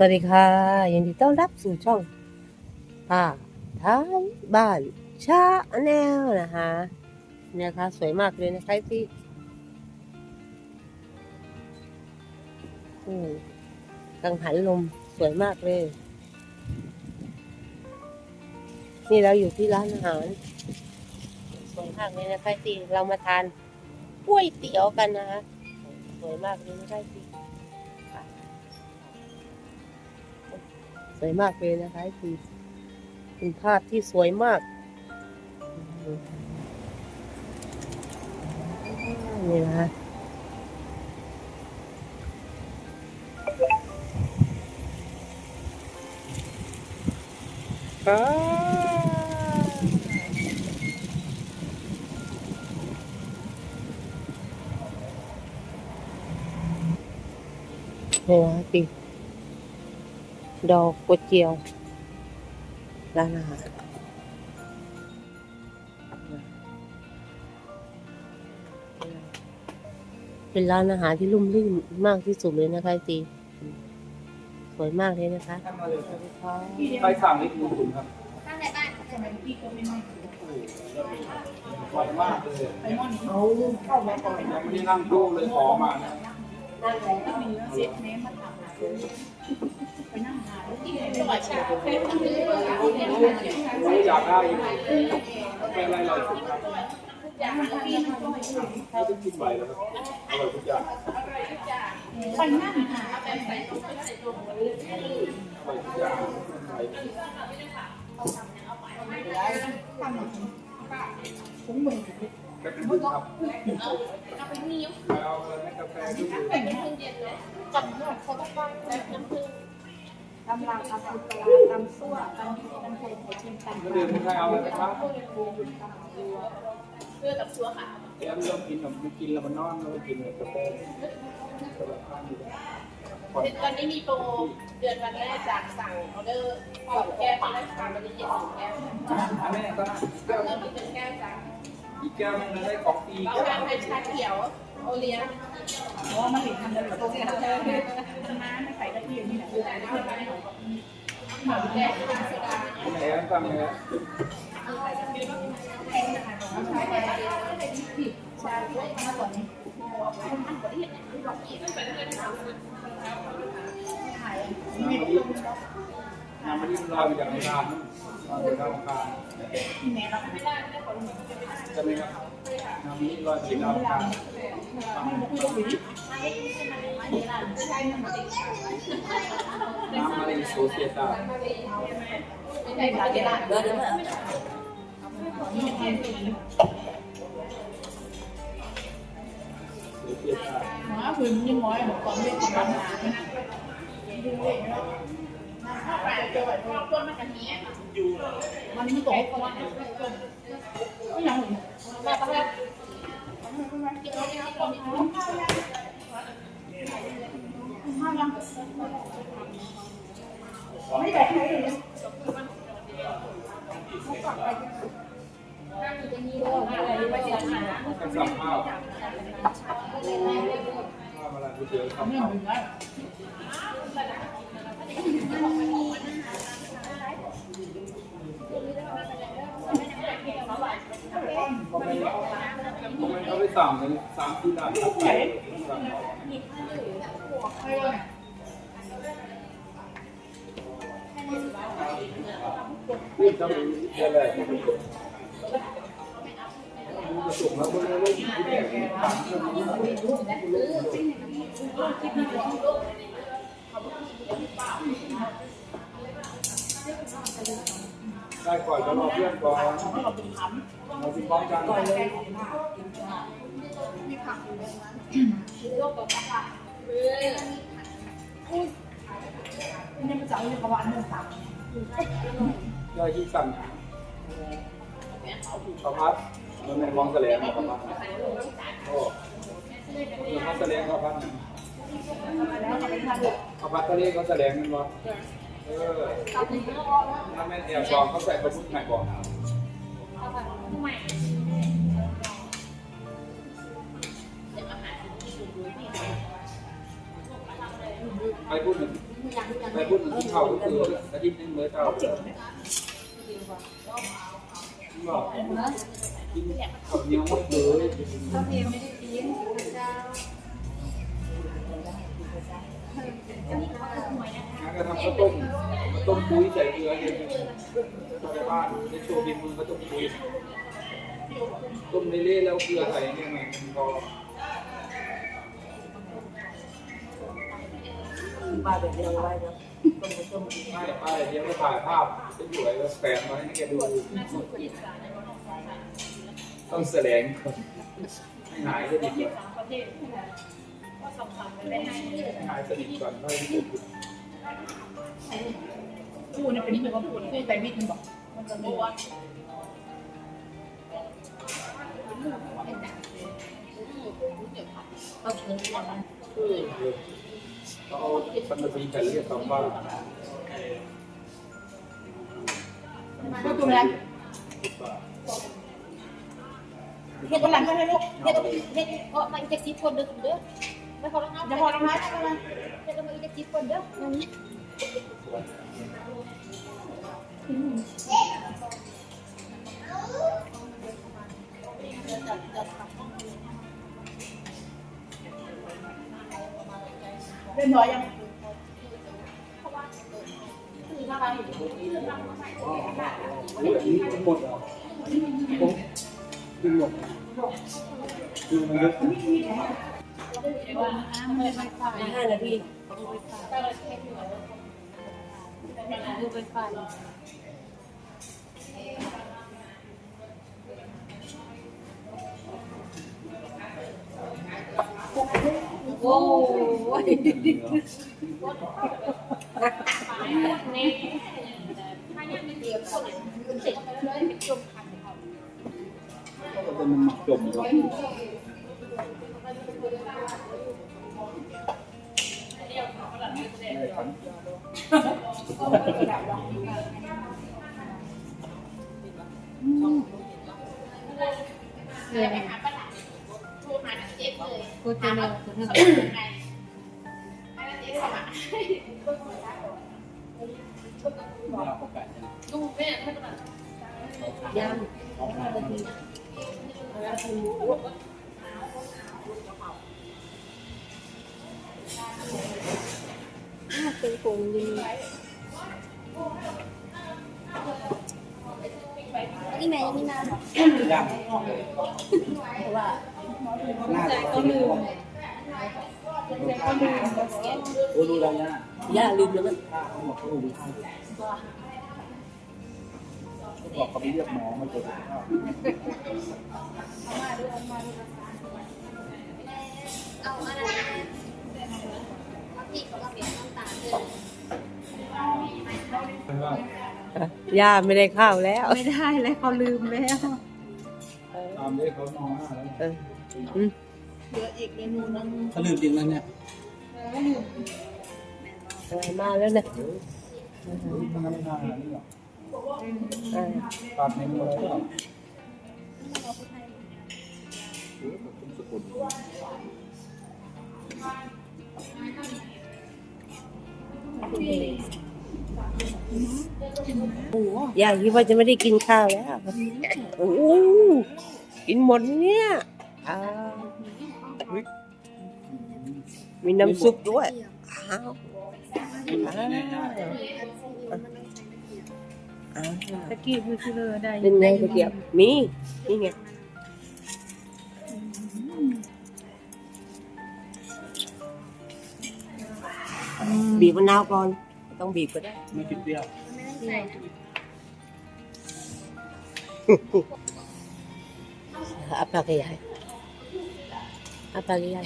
สวัสดีค่ะยินดีต้อนรับสู่ช่องป่าท้ายบ้านชาแนลนะคะเนี่ยค่ะสวยมากเลยนะคะพี่อืมกังหันลมสวยมากเลย นี่เราอยู่ที่ร้านอาหารสวยมากเลยนะคะพี่เรามาทานก๋วยเตี๋ยวกันนะคะสวยมากเลยนะคะพี่ สวยมากเลยนะคะคือเป็นภาพที่สวยมากนี่นะคะอ่านี่นะคะปี ดอกกระเจียวร้านอาหารเป็นร้านอาหารที่ลุ่มลิ่มมากที่สุดเลยนะคะตีสวยมากเลยนะคะท่านมาเลยสวัสดีค่ะใครสั่งนี่คือคุณครับตั้งแต่บ้านทำไมพี่ก็ไม่มาไวมากเลยไปม่อนเขาเข้ามาก่อนยังไม่ได้นั่งดูเลยขอมานะนั่งเลยก็มีเซ็ต ไหนไม่ไหวใช่ไหมเฟซบุ๊กเลย ผมอยากได้เป็นอะไรเลยครับ อยากมาพี่มันก็ไม่ใช่ ไม่ได้กินไหวแล้วครับอร่อยทุกอย่าง ไปนั่งหาไปใส่ตรงใส่ตรง อร่อยทุกอย่างไป ทำถุงมือ แค่เป็นครับ เอาไปนิ้ว เอาเลยให้กาแฟด้วย ไปน้ำผึ้งเย็นเลยจับนวดเขาต้องฟังแบบน้ำผึ้ง ตำลาวตำปลาตำซั่วตำตำไทยไทยชิมตำก็เดินไม่ใช่เอาเลยนะครับเพื่อกับซัวค่ะเดี๋ยวเริ่มกินแบบไม่กินแล้วมันนอนแล้วกินกาแฟตอนนี้มีโปรเดือนวันแรกจากสั่งออเดอร์สองแก้วตอนแรกสั่งวันนี้เจ็ดสองแก้วอันนี้ก็แก้วเริ่มมีเป็นแก้วจ้ะ อีกแก้วนึงได้ของฟรีเอาแก้วทำเป็นชาเขียวโอเลี้ยงเพราะว่ามันเห็นทำได้แบบตรงนี้เลยน้ำไม่ใส่กะทิอย่างนี้แหละหมูแดงชาโซดาไหนฟังเลยชาด้วยมากกว่านี้น้ำมัน น้ำมันลอยไปจากในน้ำลอยไปจากน้ำที่แม่เราใช่ไหมครับน้ำนี้ลอยไปจากน้ำน้ำมันโซเซียตาไม่ได้ขายที่ร้าเดี๋ยวเดี๋ยวเซียตาหมาคือยิ่งน้อยหมดความเรียกความหนา ข้าวปลาเจอแบบต้นมะกะเนี้ยมันไม่ตกเพราะว่าก็ยังมาประมาณกินแล้วเนี่ยก็มีข้าวยังไม่แบบใครเลยจะมีโรคอะไรไม่ได้หากันสั่งข้าวข้าวอะไรก๋วยเตี๋ยวข้าว ไม่เหมือนกันทำไมเขาไปสั่งกันสามที่ได้นี่ทำอะไรจะส่งแล้วก็เลยที่แก่ ได้ก่อนจะรอเพื่อนก่อนเราไปพร้อมกันโรคกับปากเออนี่มันจะเอาอยู่ประมาณหนึ่งสามได้ที่สั่งประพัดมันในมองแสลงประพัดโอ้มันเขาแสลงประพัด แล้วจะเป็นทางประพัดทะเขาแสลงมันวะเออถ้าแม่แอบบอกเขาใส่ประพุทธใหม่บอกใหม่ไปพูดหนึ่งไปพูดหนึ่งที่เข้าก็คืออาทิตย์นึงเลยเจ้าบอกกินข้าวเหนียวหมดเลยข้าวเหนียวไม่ได้กินเจ้างั้น ก็ทำข้าวต้มข้าวต้มปุ้ยใส่เกลือเย็นชาวบ้านในโชว์กินมือข้าวต้มปุ้ยต้มเละๆแล้วเกลือใส่เนี่ยมันก็ป้าแบบเดียวไว้เนาะต้มต้มไม่ไม่เดียวก็ถ่ายภาพจะอยู่ไว้แล้วแฝงมาให้แกดู ต้องแสดงให้หายสนิทก่อน ให้หายสนิทก่อนค่อยพูดพูเนี่ยเป็นแบบว่าพูดพูดไปวิทย์มันบอก มันจะรู้ว่าก็คือเขาเอาสังกะสีกันเรียกคำว่าพูดตรงนั้นเฮ็ดคนหลังก็ให้ลูกเฮ็ดเฮ็ดเออมาอีกจักสิบคนเด้อเด้อ ไม่พอแล้วนะจะพอแล้วนะจะพอแล้วเฮ็ดมาอีกจักสิบคนเด้อนั่นนี่เล่นน้อยยังนี่แบบนี้หมดอะผมดึงหมดดึงมันเยอะ ห้านาทีดูไปฟันโอ้ยก็จะมันหมักจมก่อนไม่ทันกูจะเลิกกูจะเลิกยำห้านาทีห้านาที เป็นผงดีนี่แม่ยังไมีมาย่างเพราะว่าหน้าก็ลืมโอ้ดูแล้วนี่ยย่าลืมแล้วมันบอกเขาดูข้าวบอกเขาไปเรียกหมอมาตรวจสุขภาพเอาอะไรเอาพริกกับเผ็ดน้ำตาลเด้อ ย่าไม่ได้ข้าวแล้ว ไม่ได้แล้วเขาลืมแล้ว ตามด้วยเขานอนหน้าแล้วเอออืมเหลืออีกเมนูนึงเขาลืมจริงแล้วเนี่ยเออมาแล้วนะมันไม่ทานนี่หรอเออตัดในมือแล้วก็ สกุลย่าคิดว่าจะไม่ได้กินข้าวแล้วโอ้โหกินหมดเนี่ยอ่ามีน้ำซุปด้วยข้าวอ่าอ่าตะกี้คือคือเลยได้เป็นไงตะเกียบมีนี่ไง บีบมะนาวก่อนไม่ต้องบีบก็ได้ไม่กินเปรี้ยวอาปากใหญ่อาปากใหญ่